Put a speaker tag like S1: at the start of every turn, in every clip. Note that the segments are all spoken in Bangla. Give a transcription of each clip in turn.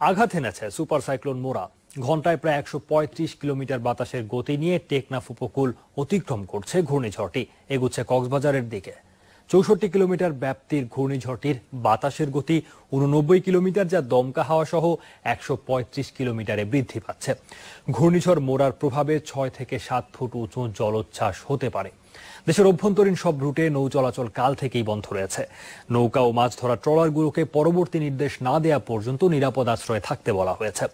S1: আঘাত এনেছে সুপার সাইক্লোন মোরা। ঘন্টায় প্রায় একশো পঁয়ত্রিশ কিলোমিটার বাতাসের গতি নিয়ে টেকনাফ উপকূল অতিক্রম করছে ঘূর্ণিঝড়টি। এগুচ্ছে কক্সবাজারের দিকে। চৌষট্টি কিলোমিটার ব্যাপ্তির ঘূর্ণিঝড়টির বাতাসের গতি উননব্বই কিলোমিটার যা দমকা হাওয়া সহ একশো পঁয়ত্রিশ কিলোমিটারে বৃদ্ধি পাচ্ছে। ঘূর্ণিঝড় মোরার প্রভাবে ছয় থেকে সাত ফুট উঁচু জলোচ্ছ্বাস হতে পারে। দেশের অভ্যন্তরীণ সব রুটে নৌ চলাচল কাল থেকেই বন্ধ রয়েছে। নৌকা ও মাছ ধরা ট্রলারগুলোকে পরবর্তী নির্দেশ না দেয়া পর্যন্ত নিরাপদ আশ্রয়ে থাকতে বলা হয়েছে।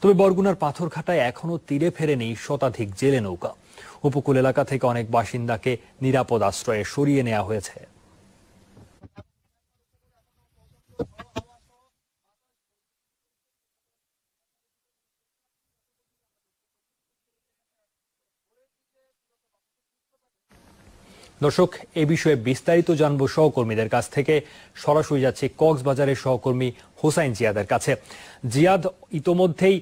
S1: তবে বরগুনার পাথরঘাটায় এখনও তীরে ফেরেনি শতাধিক জেলে নৌকা। উপকূল এলাকা থেকে অনেক বাসিন্দাকে নিরাপদ আশ্রয়ে সরিয়ে নেওয়া হয়েছে। দর্শক, এ বিষয়ে বিস্তারিত জানব সহকর্মীদের কাছ থেকে। সরাসরি যাচ্ছে কক্সবাজারের সহকর্মী হোসাইন জিয়াদের কাছে। জিয়াদ, ইতোমধ্যেই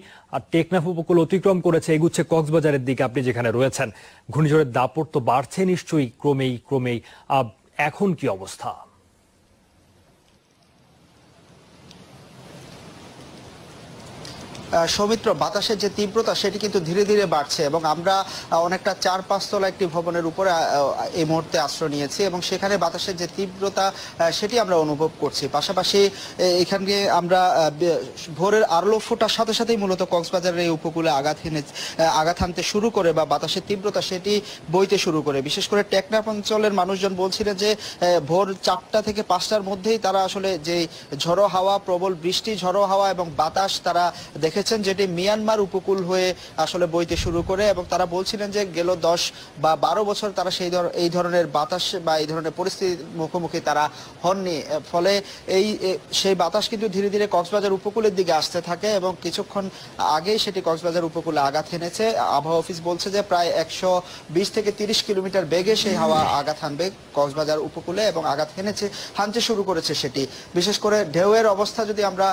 S1: টেকনাফ উপকূল অতিক্রম করেছে, এগুচ্ছে কক্সবাজারের দিকে আপনি যেখানে রয়েছেন। ঘূর্ণিঝড়ের দাপট তো বাড়ছে নিশ্চয়ই, ক্রমেই ক্রমেই। এখন কি অবস্থা?
S2: সৌমিত্র, বাতাসের যে তীব্রতা সেটি কিন্তু ধীরে ধীরে বাড়ছে এবং আমরা অনেকটা চার পাঁচতলা একটি ভবনের উপরে এই মুহূর্তে আশ্রয় নিয়েছি এবং সেখানে বাতাসের যে তীব্রতা সেটি আমরা অনুভব করছি। পাশাপাশি এখানে আমরা ভোরের আরলো ফোটার সাথে সাথেই মূলত কক্সবাজারের এই উপকূলে আঘাত হেনে আঘাত হানতে শুরু করে বা বাতাসের তীব্রতা সেটি বইতে শুরু করে। বিশেষ করে টেকনাফ অঞ্চলের মানুষজন বলছিলেন যে ভোর চারটা থেকে পাঁচটার মধ্যেই তারা আসলে যে ঝড়ো হাওয়া, প্রবল বৃষ্টি, ঝড়ো হাওয়া এবং বাতাস তারা দেখে দেখেছেন যেটি মিয়ানমার উপকূল হয়ে আসলে বইতে শুরু করে এবং তারা বলছিলেন যে গেল দশ বা বারো বছর তারা সেই এই ধরনের বাতাস বা এই ধরনের পরিস্থিতির মুখোমুখি তারা হননি। ফলে এই সেই বাতাস কিন্তু ধীরে ধীরে কক্সবাজার উপকূলের দিকে আসতে থাকে এবং কিছুক্ষণ আগেই সেটি কক্সবাজার উপকূলে আঘাত হেনেছে। আবহাওয়া অফিস বলছে যে প্রায় একশো বিশ থেকে তিরিশ কিলোমিটার বেগে সেই হাওয়া আঘাত হানবে কক্সবাজার উপকূলে এবং আঘাত হেনেছে, হানতে শুরু করেছে সেটি। বিশেষ করে ঢেউয়ের অবস্থা যদি আমরা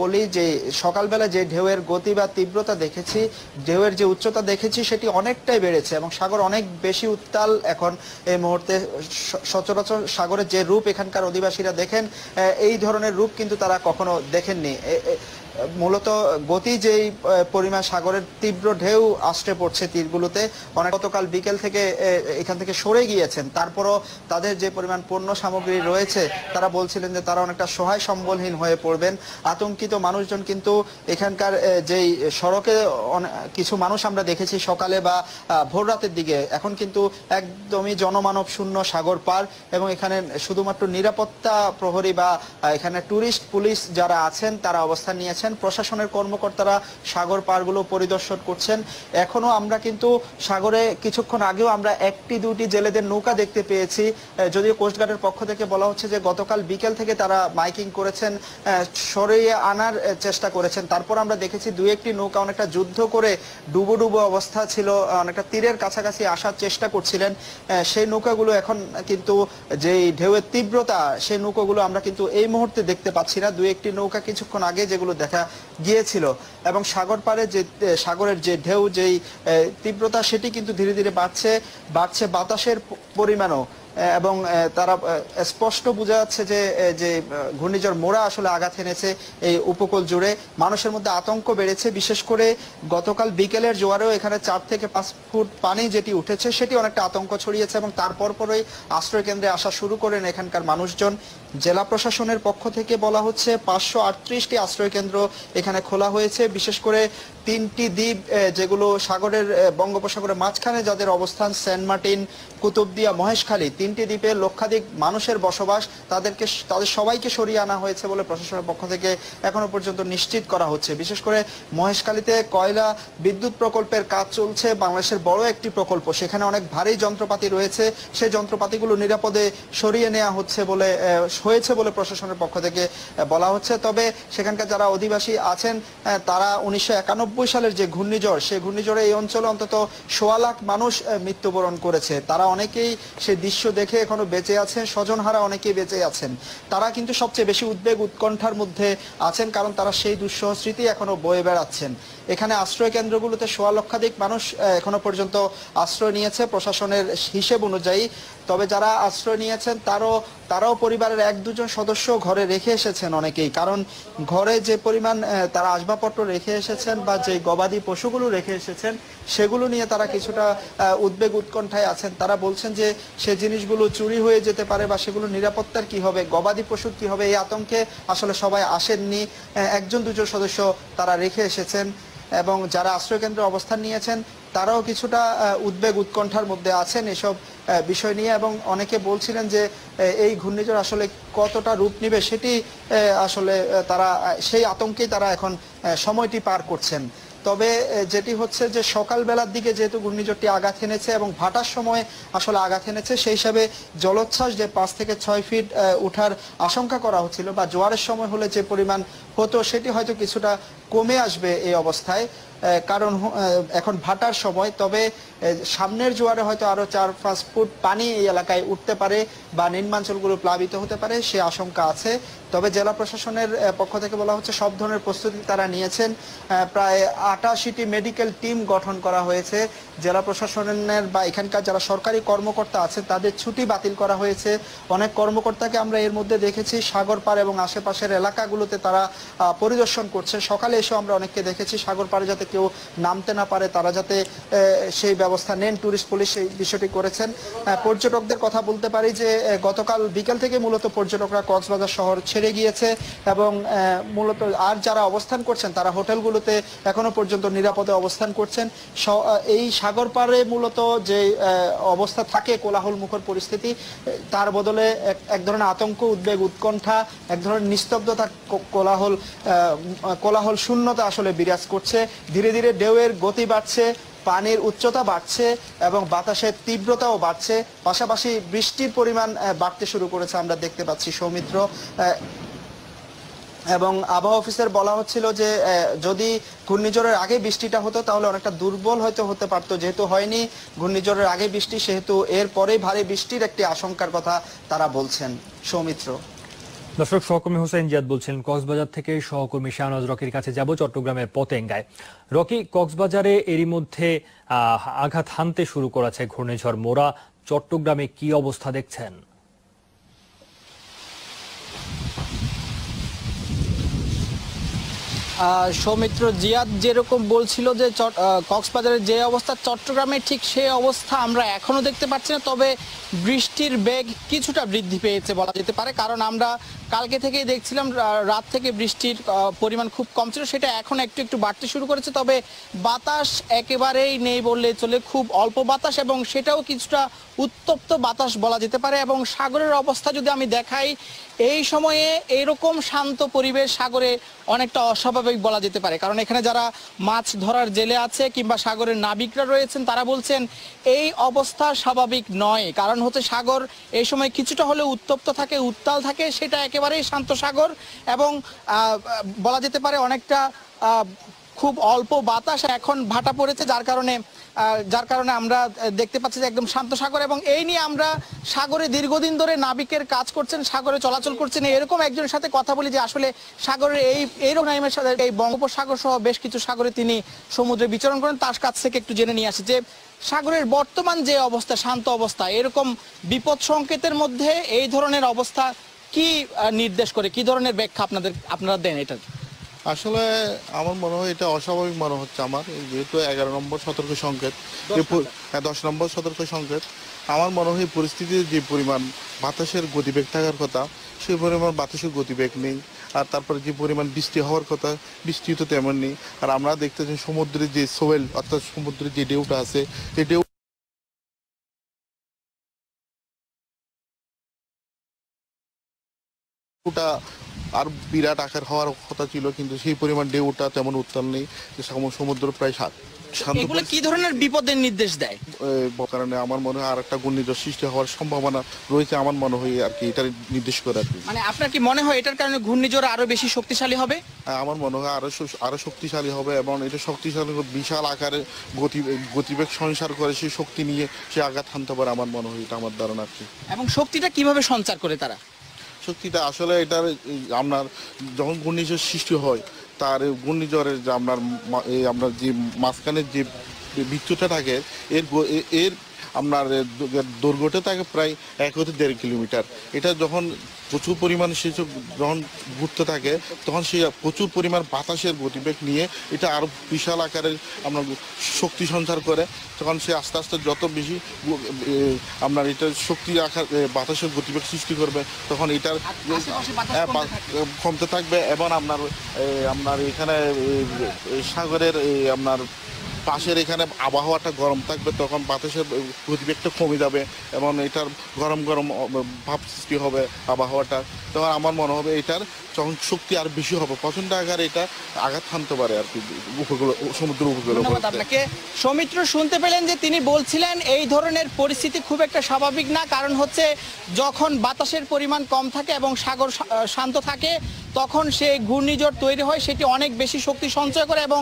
S2: বলি যে সকালবেলা যে ঢেউ ঢেউয়ের গতি বা তীব্রতা দেখেছি, ঢেউয়ের যে উচ্চতা দেখেছি সেটি অনেকটাই বেড়েছে এবং সাগর অনেক বেশি উত্তাল এখন এই মুহূর্তে। সচরাচর সাগরের যে রূপ এখানকার অধিবাসীরা দেখেন এই ধরনের রূপ কিন্তু তারা কখনো দেখেননি। মূলত গতি যেই পরিমাণ সাগরের তীব্র ঢেউ আষ্টে পড়ছে তীরগুলোতে, অনেক গতকাল বিকেল থেকে এখান থেকে সরে গিয়েছেন। তারপরও তাদের যে পরিমাণ পণ্য সামগ্রী রয়েছে, তারা বলছিলেন যে তারা অনেকটা সহায় সম্বলহীন হয়ে পড়বেন। আতঙ্কিত মানুষজন কিন্তু এখানকার যেই সড়কে কিছু মানুষ আমরা দেখেছি সকালে বা ভোর রাতের দিকে, এখন কিন্তু একদমই জনমানব শূন্য সাগর পার এবং এখানে শুধুমাত্র নিরাপত্তা প্রহরী বা এখানে টুরিস্ট পুলিশ যারা আছেন, তারা অবস্থান নিয়েছেন। করছেন, প্রশাসনের কর্মকর্তারা সাগর পারগুলো পরিদর্শন করছেন। এখনও আমরা কিন্তু সাগরে কিছুক্ষণ আগেও আমরা একটি দুটি জেলেদের নৌকা দেখতে পেয়েছি। যদিও কোস্টগার্ডের পক্ষ থেকে বলা হচ্ছে যে গতকাল বিকেল থেকে তারা মাইকিং করেছেন সরিয়ে আনার চেষ্টা করেছেন। তারপর আমরা দেখেছি দু একটি নৌকা অনেকটা যুদ্ধ করে ডুবো ডুবো অবস্থা ছিল অনেকটা তীরের কাছাকাছি আসার চেষ্টা করছিলেন। সেই নৌকাগুলো এখন কিন্তু যে ঢেউয়ের তীব্রতা, সেই নৌকাগুলো আমরা কিন্তু এই মুহূর্তে দেখতে পাচ্ছি না। দু একটি নৌকা কিছুক্ষণ আগে যেগুলো দেখা দেখা গিয়েছিল। এবং সাগর পারে যে সাগরের যে ঢেউ, যেই তীব্রতা, সেটি কিন্তু ধীরে ধীরে বাড়ছে বাড়ছে বাতাসের পরিমাণও। এবং তারা স্পষ্ট বোঝা যাচ্ছে যে যে ঘূর্ণিঝড় মোড়া আসলে আঘাত এনেছে এই উপকূল জুড়ে। মানুষের মধ্যে আতঙ্ক বেড়েছে, বিশেষ করে গতকাল বিকেলের জোয়ারেও এখানে চার থেকে পাঁচ ফুট পানি যেটি উঠেছে, সেটি অনেকটা আতঙ্ক ছড়িয়েছে এবং তারপর পরই আশ্রয় কেন্দ্রে আসা শুরু করেন এখানকার মানুষজন। জেলা প্রশাসনের পক্ষ থেকে বলা হচ্ছে পাঁচশো আটত্রিশটি আশ্রয় কেন্দ্র এখানে খোলা হয়েছে। বিশেষ করে তিনটি দ্বীপ যেগুলো সাগরের বঙ্গোপসাগরের মাঝখানে, যাদের অবস্থান সেন্ট মার্টিন, কুতুবদিয়া, মহেশখালী। তিনটি দ্বীপে লক্ষাধিক মানুষের বসবাস, তাদেরকে তাদের সবাইকে সরিয়ে আনা হয়েছে বলে প্রশাসনের পক্ষ থেকে এখনও পর্যন্ত নিশ্চিত করা হচ্ছে। বিশেষ করে মহেশখালীতে কয়লা বিদ্যুৎ প্রকল্পের কাজ চলছে। বাংলাদেশের বড় একটি প্রকল্প, সেখানে অনেক ভারী যন্ত্রপাতি রয়েছে। সেই যন্ত্রপাতিগুলো নিরাপদে সরিয়ে নেওয়া হচ্ছে বলে হয়েছে বলে প্রশাসনের পক্ষ থেকে বলা হচ্ছে। তবে সেখানকার যারা অধিবাসী আছেন তারা উনিশশো একানব্বই সালের যে ঘূর্ণিঝড়, সেই ঘূর্ণিঝড়ে এই অঞ্চলে অন্তত সোয়া লাখ মানুষ মৃত্যুবরণ করেছে। তারা অনেকেই সেই দৃশ্য দেখে এখনও বেঁচে আছেন, স্বজনহারা অনেকেই বেঁচে আছেন। তারা কিন্তু সবচেয়ে বেশি উদ্বেগ উৎকণ্ঠার মধ্যে আছেন, কারণ তারা সেই দুঃসহ স্মৃতি এখনও বয়ে বেড়াচ্ছেন। এখানে আশ্রয় কেন্দ্রগুলোতে সোয়া লক্ষাধিক মানুষ এখনও পর্যন্ত আশ্রয় নিয়েছে। প্রশাসনের হিসেব অনুযায়ী তবে যারা আশ্রয় নিয়েছেন, তারও, তারাও পরিবারের এক দুজন সদস্য ঘরে রেখে এসেছেন অনেকেই। কারণ ঘরে যে পরিমাণ তারা আসবাবপত্র রেখে এসেছেন বা যে গবাদি পশুগুলো রেখে এসেছেন, সেগুলো নিয়ে তারা কিছুটা উদ্বেগ উৎকণ্ঠায় আছেন। তারা বলছেন যে সে জিনিসগুলো চুরি হয়ে যেতে পারে বা সেগুলো নিরাপত্তার কি হবে, গবাদি পশুর কি হবে, এই আতঙ্কে আসলে সবাই আসেননি। একজন দুজন সদস্য তারা রেখে এসেছেন এবং যারা আশ্রয়কেন্দ্রে অবস্থান নিয়েছেন তারাও কিছুটা উদ্বেগ উৎকণ্ঠার মধ্যে আছেন এসব বিষয় নিয়ে এবং অনেকে বলছিলেন যে এই ঘূর্ণিঝড় আসলে কতটা রূপ নেবে সেটি আসলে তারা সেই আতঙ্কেই তারা এখন সময়টি পার করছেন। তবে যেটি হচ্ছে যে সকালবেলার দিকে যেহেতু ঘূর্ণিঝড়টি আঘাত এনেছে এবং ভাটার সময় আসলে আঘাত এনেছে, সেই হিসাবে জলোচ্ছ্বাস যে পাঁচ থেকে ছয় ফিট ওঠার আশঙ্কা করা হচ্ছিল বা জোয়ারের সময় হলে যে পরিমাণ হতো সেটি হয়তো কিছুটা কমে আসবে এই অবস্থায়। কারণ এখন ভাটার সময়, তবে সামনের জোয়ারে হয়তো আরও চার, পাঁচ ফুট পানি এই এলাকায় উঠতে পারে বা নিম্নাঞ্চলগুলো প্লাবিত হতে পারে, সে আশঙ্কা আছে। তবে জেলা প্রশাসনের পক্ষ থেকে বলা হচ্ছে, সব ধরনের প্রস্তুতি তারা নিয়েছেন। প্রায় আটাশিটি মেডিকেল টিম গঠন করা হয়েছে। জেলা প্রশাসনের বা এখানকার যারা সরকারি কর্মকর্তা আছে, তাদের ছুটি বাতিল করা হয়েছে। অনেক কর্মকর্তাকে আমরা এর মধ্যে দেখেছি, সাগর সাগরপাড় এবং আশেপাশের এলাকাগুলোতে তারা পরিদর্শন করছে। সকালে এসেও আমরা অনেককে দেখেছি সাগরপাড়ে যাতে কেউ নামতে না পারে, তারা যাতে সেই ব্যবস্থা নেন। টুরিস্ট পুলিশ এই বিষয়টি করেছেন। পর্যটকদের কথা বলতে পারি যে গতকাল বিকেল থেকে মূলত পর্যটকরা কক্সবাজার শহর ছেড়ে গিয়েছে এবং মূলত আর যারা অবস্থান করছেন, তারা হোটেলগুলোতে এখনও পর্যন্ত নিরাপদে অবস্থান করছেন। এই সাগর পাড়ে মূলত যে অবস্থা থাকে কোলাহল মুখর পরিস্থিতি তার বদলে এক- ধরনের আতঙ্ক, উদ্বেগ, উৎকণ্ঠা, এক ধরনের নিস্তব্ধতা কোলাহল কোলাহল শূন্যতা আসলে বিরাজ করছে। ধীরে ধীরে ঢেউয়ের গতি বাড়ছে, পানির উচ্চতা বাড়ছে এবং বাতাসের তীব্রতাও বাড়ছে। পাশাপাশি বৃষ্টির পরিমাণ বাড়তে শুরু করেছে আমরা দেখতে পাচ্ছি সৌমিত্র। এবং আবহাওয়া অফিসের বলা হচ্ছিল যে যদি ঘূর্ণিঝড়ের আগে বৃষ্টিটা হতো তাহলে অনেকটা দুর্বল হয়তো হতে পারতো, যেহেতু হয়নি। ঘূর্ণিঝড়ের আগে বৃষ্টি, সেহেতু এর পরেই ভারী বৃষ্টির একটি আশঙ্কার কথা তারা বলছেন সৌমিত্র।
S1: দর্শক, সহকর্মী হোসেন জিয়াদ বলছেন, কক্সবাজার থেকে সহকর্মী শাহনাজ রকির কাছে যাব চট্টগ্রামের পতেঙ্গায়। রকি, কক্সবাজারে এরই মধ্যে আঘাত হানতে শুরু করেছে ঘূর্ণিঝড় মোরা চট্টগ্রামে কি অবস্থা দেখছেন?
S3: সৌমিত্র জিয়াদ যেরকম বলছিল যে কক্সবাজারের যে অবস্থা, চট্টগ্রামে ঠিক সেই অবস্থা আমরা এখনও দেখতে পাচ্ছি না, তবে বৃষ্টির বেগ কিছুটা বৃদ্ধি পেয়েছে বলা যেতে পারে। কারণ আমরা কালকে থেকেই দেখছিলাম রাত থেকে বৃষ্টির পরিমাণ খুব কম ছিল, সেটা এখন একটু একটু বাড়তে শুরু করেছে। তবে বাতাস একেবারেই নেই বললে চলে, খুব অল্প বাতাস এবং সেটাও কিছুটা উত্তপ্ত বাতাস বলা যেতে পারে এবং সাগরের অবস্থা যদি আমি দেখাই, এই সময়ে এইরকম শান্ত পরিবেশ সাগরে অনেকটা অস্বাভাবিক বলা যেতে পারে। কারণ এখানে যারা মাছ ধরার জেলে আছে কিংবা সাগরের নাবিকরা রয়েছেন, তারা বলছেন এই অবস্থা স্বাভাবিক নয়। কারণ হচ্ছে সাগর এই সময় কিছুটা হলেও উত্তপ্ত থাকে, উত্তাল থাকে, সেটা একেবারেই শান্ত সাগর এবং বলা যেতে পারে অনেকটা খুব অল্প বাতাস এখন ভাটা পড়েছে, যার কারণে যার কারণে আমরা দেখতে পাচ্ছি যে একদম শান্ত সাগর এবং এই নিয়ে আমরা সাগরে দীর্ঘদিন ধরে নাবিকের কাজ করছেন, সাগরে চলাচল করছেন। এরকম একজনের সাথে কথা বলি যে আসলে সাগরের এই এইরকম নাইমের সাথে এই বঙ্গোপসাগর সহ বেশ কিছু সাগরে তিনি সমুদ্রে বিচরণ করেন। তার কাছ থেকে একটু জেনে নিয়ে আসি যে সাগরের বর্তমান যে অবস্থা, শান্ত অবস্থা, এরকম বিপদ সংকেতের মধ্যে এই ধরনের অবস্থা কি নির্দেশ করে? কি ধরনের ব্যাখ্যা আপনাদের, আপনারা দেন এটা
S4: আসলে আমার মনে হয় এটা অস্বাভাবিক মনে হচ্ছে আমার যেহেতু এগারো নম্বর সতর্ক সংকেত। হ্যাঁ, দশ নম্বর সতর্ক সংকেত। আমার মনে হয় পরিস্থিতির যে পরিমাণ বাতাসের গতিবেগ থাকার কথা সেই পরিমাণ বাতাসের গতিবেগ নেই। আর তারপরে যে পরিমাণ বৃষ্টি হওয়ার কথা বৃষ্টি তো তেমন নেই। আর আমরা দেখতে দেখতেছি সমুদ্রের যে সোয়েল অর্থাৎ সমুদ্রের যে ঢেউটা আছে সেই ঢেউ ওটা আর বিরাট আকার হওয়ার কথা ছিল কিন্তু সেই পরিমাণ ঢেউটা তেমন উত্তাল নেই যে সমুদ্র প্রায় শান্ত
S3: এগুলো কি ধরনের বিপদের নির্দেশ দেয়?
S4: কারণে আমার মনে হয় আর একটা ঘূর্ণিঝড় সৃষ্টি হওয়ার সম্ভাবনা রয়েছে আমার মনে হয় আর কি এটা নির্দেশ করে আর কি।
S3: মানে আপনার কি মনে হয় এটার কারণে ঘূর্ণিঝড় আরও বেশি শক্তিশালী হবে?
S4: হ্যাঁ, আমার মনে হয় আরও আরও শক্তিশালী হবে এবং এটা শক্তিশালী বিশাল আকারে গতি গতিবেগ সঞ্চার করে সেই শক্তি নিয়ে সে আঘাত হানতে পারে আমার মনে হয় এটা আমার ধারণা আর কি।
S3: এবং শক্তিটা কীভাবে সঞ্চার করে তারা?
S4: শক্তিটা আসলে এটার আপনার যখন ঘূর্ণিঝড় সৃষ্টি হয়, তার ঘূর্ণিঝড়ের যে আপনার আপনার যে মাঝখানের যে বৃত্তটা থাকে, এর এর আপনার দৈ- দৈর্ঘ্যটা থাকে প্রায় এক হতে দেড় কিলোমিটার। এটা যখন প্রচুর পরিমাণ সে সব যখন ঘুরতে থাকে তখন সে প্রচুর পরিমাণ বাতাসের গতিবেগ নিয়ে এটা আরও বিশাল আকারের আপনার শক্তি সঞ্চার করে। তখন সে আস্তে আস্তে যত বেশি আপনার এটা শক্তি আকার বাতাসের গতিবেগ সৃষ্টি করবে তখন এটার
S3: কমতে
S4: থাকবে এবং আপনার আপনার এখানে সাগরের এই আপনার পাশের এখানে আবহাওয়াটা গরম থাকবে তখন বাতাসের গতিবেগটা কমে যাবে এবং এটার গরম গরম ভাব সৃষ্টি হবে আবহাওয়াটা তখন আমার মনে হবে এটার যখন শক্তি আর বেশি হবে। প্রচণ্ড আকারে এটা আঘাত হানতে পারে আর কি উপকূল সমুদ্র উপকূল
S3: আপনাকে। সৌমিত্র শুনতে পেলেন যে তিনি বলছিলেন এই ধরনের পরিস্থিতি খুব একটা স্বাভাবিক না কারণ হচ্ছে যখন বাতাসের পরিমাণ কম থাকে এবং সাগর শান্ত থাকে তখন সেই ঘূর্ণিঝড় তৈরি হয়, সেটি অনেক বেশি শক্তি সঞ্চয় করে এবং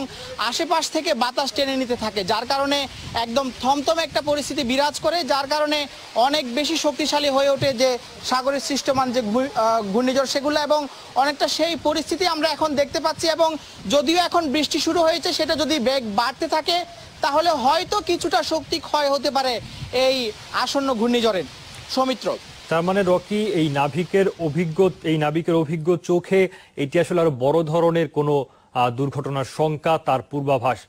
S3: আশেপাশ থেকে বাতাস টেনে নিতে থাকে, যার কারণে একদম থমথমে একটা পরিস্থিতি বিরাজ করে, যার কারণে অনেক বেশি শক্তিশালী হয়ে ওঠে যে সাগরের সৃষ্টমান যে ঘূর্ণিঝড় সেগুলো এবং অনেকটা সেই পরিস্থিতি আমরা এখন দেখতে পাচ্ছি এবং যদিও এখন বৃষ্টি শুরু হয়েছে, সেটা যদি বেগ বাড়তে থাকে, তাহলে হয়তো কিছুটা শক্তি ক্ষয় হতে পারে এই আসন্ন ঘূর্ণিঝড়ের সৌমিত্র।
S1: তার মানে রকি, এই নাভিকের অভিজ্ঞ, এই নাবিকের অভিজ্ঞ চোখে এটি আসলে আরও বড় ধরনের কোনো দুর্ঘটনার শঙ্কা, তার পূর্বাভাস।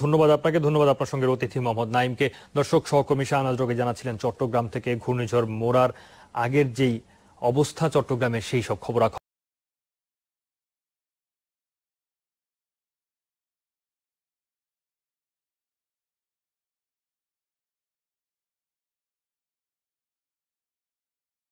S1: ধন্যবাদ আপনাকে, ধন্যবাদ আপনার সঙ্গে অতিথি মোহাম্মদ নাইমকে দর্শক, সহকর্মী শাহনাজ রোগে জানাচ্ছিলেন চট্টগ্রাম থেকে ঘূর্ণিঝড় মোড়ার আগের যেই অবস্থা চট্টগ্রামের সেই সব খবরাখবর।